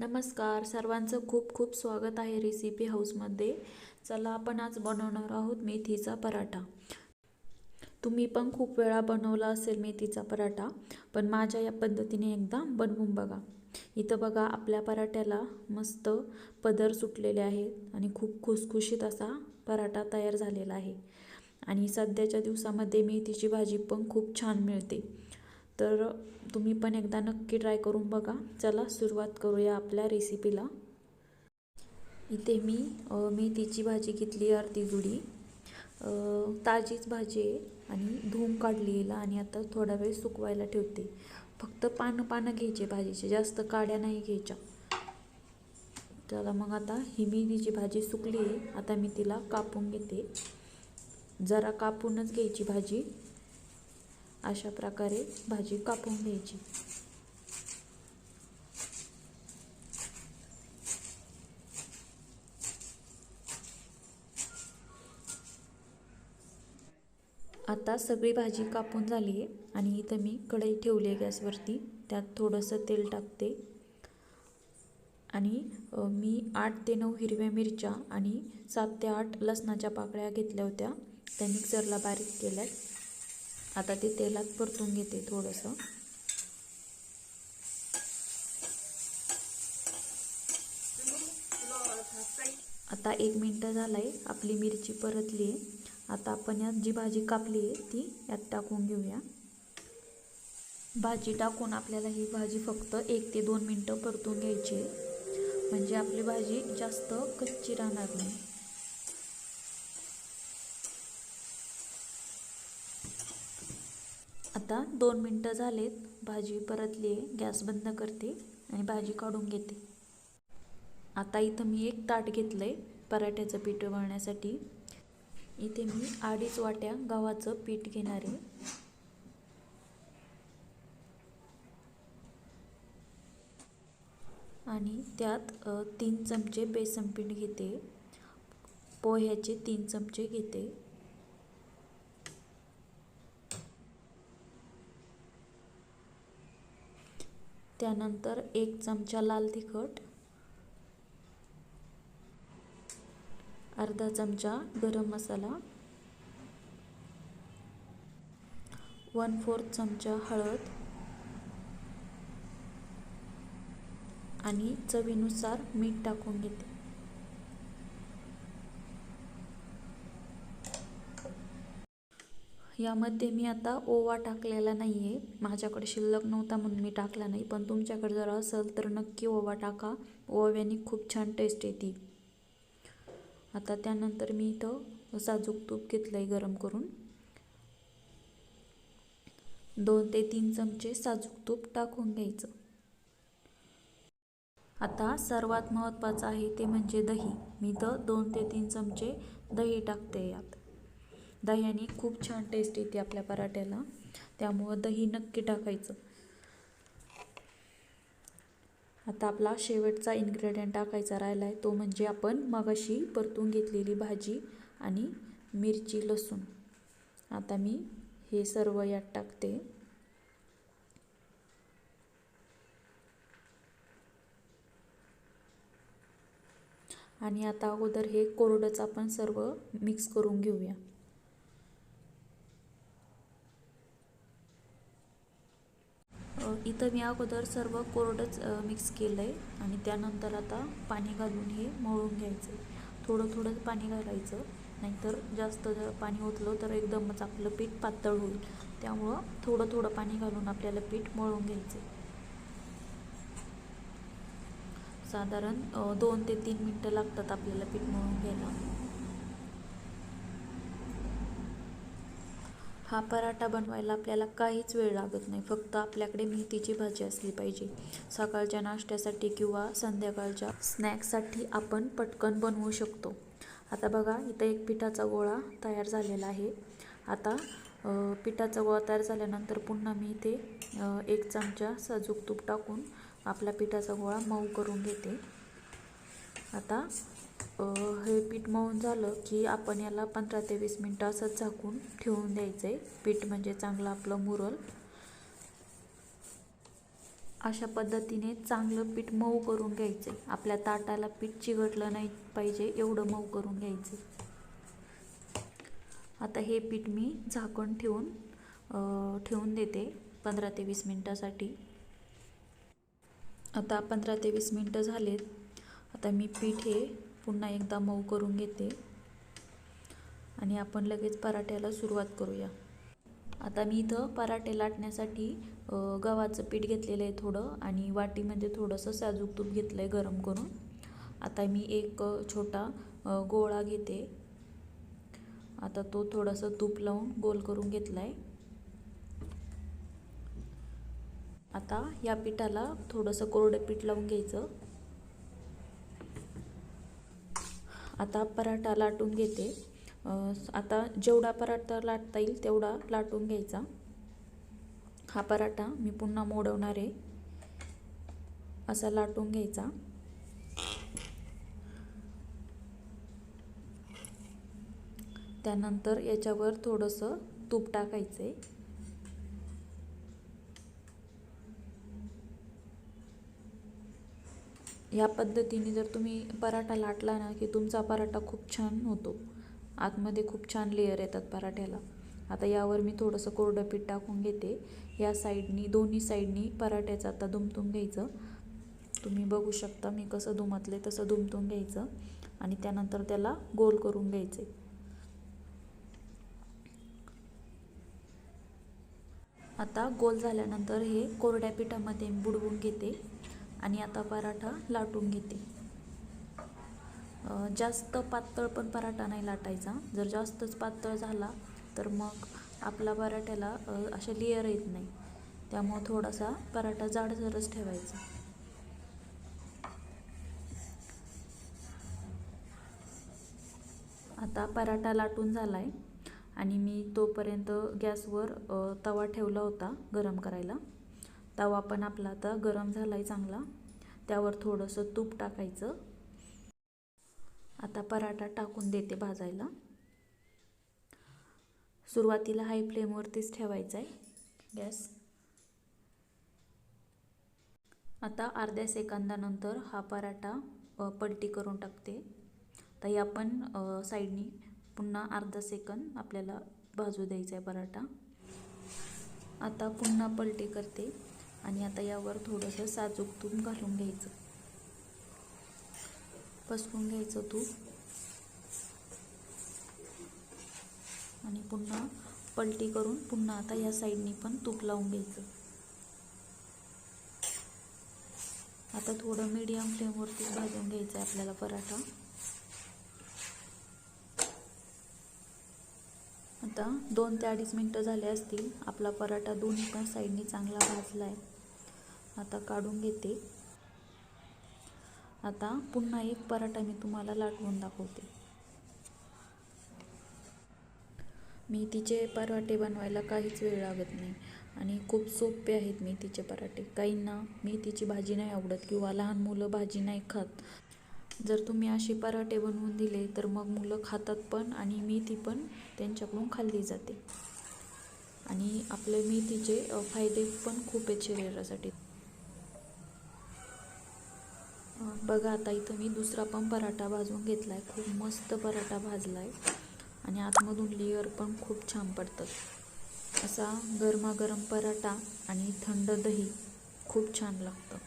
नमस्कार. सर्वांचं खूप खूप स्वागत आहे रेसिपी हाऊसमध्ये चला आपण आज बनवणार आहोत मेथीचा पराठा. तुम्ही पण खूप वेळा बनवला असेल मेथीचा पराठा पण माझ्या या पद्धतीने एकदा बनवून बघा. इथं बघा आपल्या पराठ्याला मस्त पदर सुटलेले आहेत आणि खूप खुसखुशीत असा पराठा तयार झालेला आहे. आणि सध्याच्या दिवसामध्ये मेथीची भाजी पण खूप छान मिळते. तर तुम्ही पण एकदा नक्की ट्राय करून बघा. चला सुरुवात करूया आपल्या रेसिपीला इथे मी मेथीची भाजी घेतली अर्धी जुडी. ताजीच भाजी आहे आणि धुवून काढलेला आणि आता थोडा वेळ सुकवायला ठेवते. फक्त पानं पानं घ्यायचे भाजीचे जास्त काड्या नाही घ्यायच्या. चला मग आता ही मेथीची भाजी सुकली आहे. आता मी तिला कापून घेते. जरा कापूनच घ्यायची भाजी. अशा प्रकारे भाजी कापून घ्यायची. आता सगळी भाजी कापून झाली आहे आणि इथं मी कढई ठेवली आहे गॅसवरती. त्यात थोडंसं तेल टाकते. आणि मी आठ ते नऊ हिरव्या मिरच्या आणि सात ते आठ लसणाच्या पाकळ्या घेतल्या होत्या. त्या मिक्सरला बारीक केल्यात. आता ते तेलात परतून घेते थोडंसं. आता एक मिनटं झालं आहे आपली मिरची परतली आहे. आता आपण यात जी भाजी कापली आहे ती यात टाकून घेऊया. भाजी टाकून आपल्याला ही भाजी फक्त एक ते दोन मिनटं परतून घ्यायची आहे. म्हणजे आपली भाजी जास्त कच्ची राहणार नाही. आता दोन मिनटं झालेत. भाजी परतली आहे गॅस बंद करते आणि भाजी काढून घेते. आता इथं मी एक ताट घेतलं आहे पराठ्याचं पीठ वळण्यासाठी. इथे मी अडीच वाट्या गव्हाचं पीठ घेणार आहे. आणि त्यात तीन चमचे बेसन पीठ घेते. पोह्याचे तीन चमचे घेते. त्यानंतर एक चमचा लाल तिखट अर्धा चमचा गरम मसाला वन फोर्थ चमचा हळद आणि चवीनुसार मीठ टाकून घेते. यामध्ये मी आता ओवा टाकलेला नाही आहे माझ्याकडे शिल्लक नव्हता म्हणून मी टाकला नाही. पण तुमच्याकडे जर असेल तर नक्की ओवा टाका. ओव्याने खूप छान टेस्ट येते. आता त्यानंतर मी इथं साजूक तूप घेतलं आहे गरम करून. दोन ते तीन चमचे साजूक तूप टाकून घ्यायचं. आता सर्वात महत्त्वाचं आहे ते म्हणजे दही. मी तर दोन ते तीन चमचे दही टाकते यात. दह्याने खूप छान टेस्ट येते आपल्या पराठ्याला. त्यामुळं दही नक्की टाकायचं. आता आपला शेवटचा इन्ग्रेडियंट टाकायचा राहिला आहे तो म्हणजे आपण मगाशी परतून घेतलेली भाजी आणि मिरची लसूण. आता मी हे सर्व यात टाकते. आणि आता अगोदर हे कोरडंच आपण सर्व मिक्स करून घेऊया. इथं मी अगोदर सर्व कोरडंच मिक्स केलं आहे आणि त्यानंतर आता पाणी घालून हे मळून घ्यायचं आहे थोडं थोडं पाणी घालायचं. नाहीतर जास्त जर पाणी ओतलं तर एकदमच आपलं पीठ पातळ होईल. त्यामुळं थोडं थोडं पाणी घालून आपल्याला पीठ मळून घ्यायचं साधारण दोन ते तीन मिनटं लागतात आपल्याला पीठ मळून घ्यायला. हा पराठा बनवायला आपल्याला काहीच वेळ लागत नाही. फक्त आपल्याकडे मेथीची भाजी असली पाहिजे. सकाळच्या नाश्त्यासाठी किंवा संध्याकाळच्या स्नॅक्ससाठी आपण पटकन बनवू शकतो. आता बघा इथं एक पिठाचा गोळा तयार झालेला आहे. आता पिठाचा गोळा तयार झाल्यानंतर पुन्हा मी इथे एक चमचा साजूक तूप टाकून आपला पिठाचा गोळा मऊ करून घेते. आता हे पीठ मळून झालं की आपण याला पंधरा ते वीस मिनटं असंच झाकून ठेवून द्यायचं आहे पीठ म्हणजे चांगलं आपलं मुरल. अशा पद्धतीने चांगलं पीठ मऊ करून घ्यायचं आहे आपल्या ताटाला पीठ चिघटलं नाही पाहिजे एवढं मऊ करून घ्यायचे आता हे पीठ मी झाकण ठेवून ठेवून देते पंधरा ते वीस मिनटासाठी. आता पंधरा ते वीस मिनटं झालेत. आता मी पीठ हे पुन्हा एकदा मऊ करून घेते. आणि आपण लगेच पराठ्याला सुरुवात करूया. आता मी इथं पराठे लाटण्यासाठी गव्हाचं पीठ घेतलेलं आहे थोडं आणि वाटीमध्ये थोडंसं साजूक तूप घेतलं आहे गरम करून. आता मी एक छोटा गोळा घेते. आता तो थोडंसं तूप लावून गोल करून घेतला आहे आता या पिठाला थोडंसं कोरडं पीठ लावून घ्यायचं. आता पराठा लाटून घेते. आता जेवढा पराठा लाटता येईल तेवढा लाटून घ्यायचा. हा पराठा मी पुन्हा मोडवणार आहे. असा लाटून घ्यायचा. त्यानंतर याच्यावर थोडंसं तूप टाकायचं आहे या पद्धतीने जर तुम्ही पराठा लाटला ना की तुमचा पराठा खूप छान होतो. आतमध्ये खूप छान लेअर येतात पराठ्याला. आता यावर मी थोडंसं कोरडं पीठ टाकून घेते. या साईडनी दोन्ही साईडनी पराठ्याचं आता दुमतून घ्यायचं. तुम्ही बघू शकता मी कसं दुमतले तसं दुमतून घ्यायचं. आणि त्यानंतर त्याला गोल करून घ्यायचे. आता गोल झाल्यानंतर हे कोरड्या पिठामध्ये बुडवून घेते. आणि आता पराठा लाटून घेते. जास्त पातळ पण पराठा नाही लाटायचा. जर जास्तच पातळ झाला तर मग आपला पराठ्याला असे अशा लेअर येत नाही. त्यामुळं थोडासा पराठा जाडसरच ठेवायचा. आता पराठा लाटून झाला आहे आणि मी तोपर्यंत गॅसवर तवा ठेवला होता गरम करायला. तवा पण आपला आता गरम झाला आहे चांगला. त्यावर थोडंसं तूप टाकायचं. आता पराठा टाकून देते भाजायला. सुरुवातीला हाय फ्लेमवरतीच ठेवायचा आहे गॅस आता अर्ध्या सेकंदानंतर हा पराठा पलटी करून टाकते. तर या पण साईडनी पुन्हा अर्धा सेकंद आपल्याला भाजू द्यायचा आहे पराठा. आता पुन्हा पलटी करते. आणि आता यावर थोडंसं साजूक तूप घालून घ्यायचं. पसरून घ्यायचं तूप. आणि पुन्हा पलटी करून पुन्हा आता या साईडनी पण तूप लावून घ्यायचं. आता थोडं मीडियम फ्लेमवरतीच भाजून घ्यायचं आहे आपल्याला पराठा. आता दोन ते अडीच मिनटं झाले असतील. आपला पराठा दोन्ही पण साईडनी चांगला भाजला आहे आता काढून घेते. आता पुन्हा एक पराठा मी तुम्हाला लाटवून दाखवते. मेथीचे पराठे बनवायला काहीच वेळ लागत नाही आणि खूप सोपे आहेत मेथीचे पराठे. काहींना मेथीची भाजी नाही आवडत किंवा लहान मुलं भाजी नाही खात. जर तुम्ही असे पराठे बनवून दिले तर मग मुलं खातात पण आणि मेथी पण त्यांच्याकडून खाल्ली जाते. आणि आपले मेथीचे फायदे पण खूप आहेत शरीरासाठी. बघा आता इथं मी दुसरा पण पराठा भाजून घेतला आहे खूप मस्त पराठा भाजला आहे आणि आतमधून लेअर पण खूप छान पडतात. असा गरमागरम पराठा आणि थंड दही खूप छान लागतं.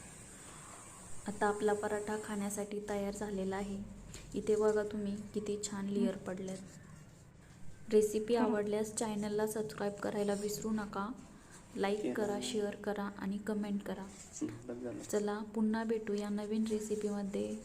आता आपला पराठा खाण्यासाठी तयार झालेला आहे. इथे बघा तुम्ही किती छान लेअर पडल्यात. रेसिपी आवडल्यास चॅनलला सबस्क्राईब करायला विसरू नका. लाईक करा शेअर करा आणि कमेंट करा. चला पुन्हा भेटूया नवीन रेसिपीमध्ये